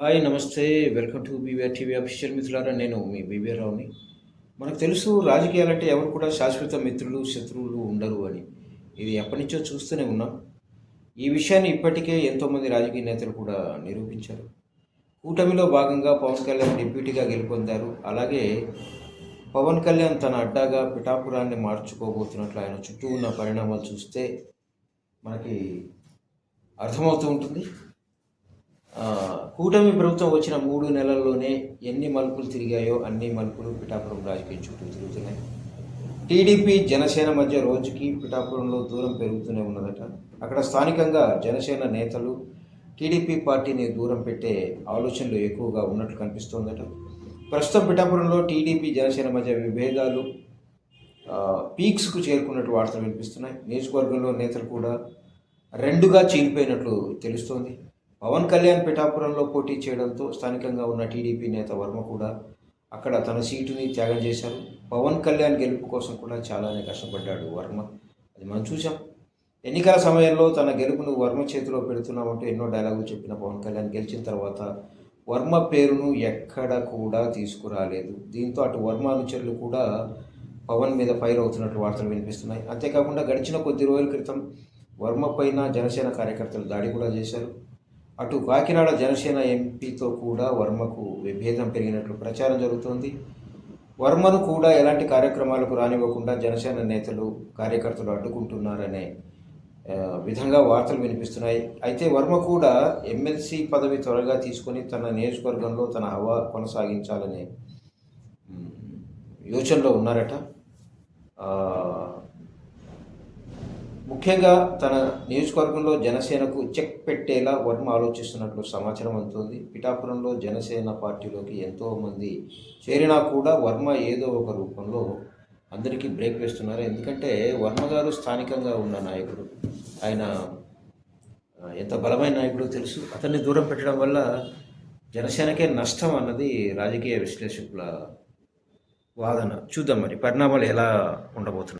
Hi నమస్తే. Welcome to BVR TV official మిత్రులారా నేను మీ బీవీఆర్ రావుని. మనకు తెలుసు రాజకీయాలంటే ఎవరు కూడా శాశ్వత మిత్రులు శత్రువులు ఉండరు అని. ఇది ఎప్పటి నుంచో చూస్తూనే ఉన్నాం. ఈ విషయాన్ని ఇప్పటికే ఎంతోమంది రాజకీయ నేతలు కూడా నిరూపించారు. కూటమిలో భాగంగా పవన్ కళ్యాణ్ డిప్యూటీగా గెలుపొందారు. అలాగే పవన్ కళ్యాణ్ తన అడ్డాగా పిఠాపురాన్ని మార్చుకోబోతున్నట్లు ఆయన చుట్టూ ఉన్న పరిణామాలు చూస్తే మనకి అర్థమవుతూ ఉంటుంది. కూటమి ప్రభుత్వం వచ్చిన మూడు నెలల్లోనే ఎన్ని మలుపులు తిరిగాయో అన్ని మలుపులు పిఠాపురం రాజకీయం చుట్టూ తిరుగుతున్నాయి. టీడీపీ జనసేన మధ్య రోజుకి పిఠాపురంలో దూరం పెరుగుతూనే ఉన్నదట. అక్కడ స్థానికంగా జనసేన నేతలు టీడీపీ పార్టీని దూరం పెట్టే ఆలోచనలు ఎక్కువగా ఉన్నట్లు కనిపిస్తోందట. ప్రస్తుతం పిఠాపురంలో టీడీపీ జనసేన మధ్య విభేదాలు పీక్స్కు చేరుకున్నట్టు వార్తలు వినిపిస్తున్నాయి. నియోజకవర్గంలో నేతలు కూడా రెండుగా చీలిపోయినట్లు తెలుస్తోంది. పవన్ కళ్యాణ్ పిఠాపురంలో పోటీ చేయడంతో స్థానికంగా ఉన్న టీడీపీ నేత వర్మ కూడా అక్కడ తన సీటుని త్యాగం చేశారు. పవన్ కళ్యాణ్ గెలుపు కోసం కూడా చాలానే కష్టపడ్డాడు వర్మ. అది మనం చూసాం ఎన్నికల సమయంలో తన గెలుపును వర్మ చేతిలో పెడుతున్నామంటూ ఎన్నో డైలాగులు చెప్పిన పవన్ కళ్యాణ్ గెలిచిన తర్వాత వర్మ పేరును ఎక్కడ కూడా తీసుకురాలేదు. దీంతో అటు వర్మ అనుచరులు కూడా పవన్ మీద ఫైర్ అవుతున్నట్టు వార్తలు వినిపిస్తున్నాయి. అంతేకాకుండా గడిచిన కొద్ది రోజుల క్రితం వర్మ పైన జనసేన కార్యకర్తలు దాడి కూడా చేశారు. అటు కాకినాడ జనసేన ఎంపీతో కూడా వర్మకు విభేదం పెరిగినట్లు ప్రచారం జరుగుతోంది. వర్మను కూడా ఎలాంటి కార్యక్రమాలకు రానివ్వకుండా జనసేన నేతలు కార్యకర్తలు అడ్డుకుంటున్నారనే విధంగా వార్తలు వినిపిస్తున్నాయి. అయితే వర్మ కూడా ఎమ్మెల్సీ పదవి త్వరగా తీసుకొని తన నియోజకవర్గంలో తన హవా కొనసాగించాలనే యోచనలో ఉన్నారట. ముఖ్యంగా తన నియోజకవర్గంలో జనసేనకు చెక్ పెట్టేలా వర్మ ఆలోచిస్తున్నట్లు సమాచారం అందుతుంది. పిఠాపురంలో జనసేన పార్టీలోకి ఎంతోమంది చేరినా కూడా వర్మ ఏదో ఒక రూపంలో అందరికీ బ్రేక్ వేస్తున్నారు. ఎందుకంటే వర్మ గారు స్థానికంగా ఉన్న నాయకుడు. ఆయన ఎంత బలమైన నాయకుడో తెలుసు. అతన్ని దూరం పెట్టడం వల్ల జనసేనకే నష్టం అన్నది రాజకీయ విశ్లేషకుల వాదన. చూద్దాం మరి పరిణామాలు ఎలా ఉండబోతున్నాయి.